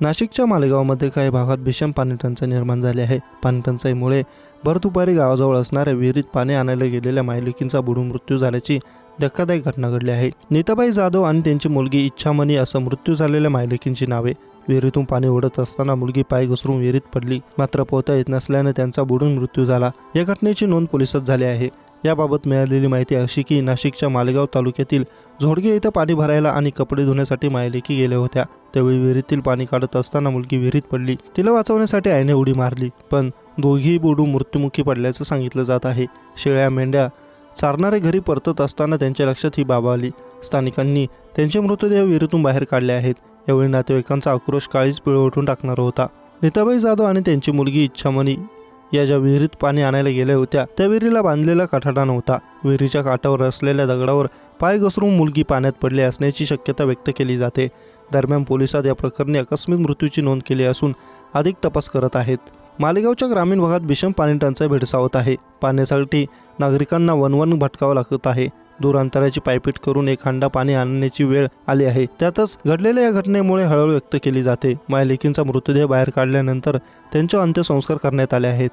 नाशिकच्या मालेगावमध्ये काही भागात भीषण पाणी टंचाई निर्माण झाली आहे. पाणी टंचाईमुळे भर दुपारी गावाजवळ असणाऱ्या विहिरीत पाणी आणायला गेलेल्या मायलेकींचा बुडून मृत्यू झाल्याची धक्कादायक घटना घडली आहे. नीताबाई जाधव आणि त्यांची मुलगी इच्छामणी असं मृत्यू झालेल्या मायलेकींची नावे. विहिरीतून पाणी ओढत असताना मुलगी पाय घसरून विहिरीत पडली. मात्र पोहता येत नसल्याने त्यांचा बुडून मृत्यू झाला. या घटनेची नोंद पोलिसात झाली आहे. याबाबत मिळालेली माहिती अशी की नाशिकच्या मालेगाव तालुक्यातील झोडगे इथं पाणी भरायला आणि कपडे धुण्यासाठी मायलेकी गेल्या होत्या. त्यावेळी विहिरीतील पाणी काढत असताना मुलगी विहिरीत पडली. तिला वाचवण्यासाठी आईने उडी मारली पण दोघीही बुडू मृत्युमुखी पडल्याचं सांगितलं जात आहे. शेळ्या मेंढ्या चारणारे घरी परतत असताना त्यांच्या लक्षात ही बाब आली. स्थानिकांनी त्यांचे मृतदेह विहिरीतून बाहेर काढले आहेत. यावेळी नातेवाईकांचा आक्रोश काळीच पिळवटून टाकणारा होता. नीताबाई जाधव आणि त्यांची मुलगी इच्छामणी या ज्या विहिरीत पाणी आणायला गेल्या होत्या त्या विहिरीला बांधलेला काठाडा नव्हता. विहिरीच्या काठावर असलेल्या दगडावर पाय घसरून मुलगी पाण्यात पडली असण्याची शक्यता व्यक्त केली जाते. दरम्यान पोलिसात या प्रकरणी आकस्मिक मृत्यूची नोंद केली असून अधिक तपास करत आहेत. मालेगावच्या ग्रामीण भागात भीषण पाणी टंचाई भेडसावत आहे. पाण्यासाठी नागरिकांना वनवन भटकावं लागत आहे. दूर अंतराची पायपीट करून एक हंडा पाणी आणण्याची वेळ आली आहे. त्यातच घडलेल्या या घटनेमुळे हळहळ व्यक्त केली जाते. मायलेकींचा मृतदेह बाहेर काढल्यानंतर त्यांचे अंत्यसंस्कार करण्यात आले आहेत.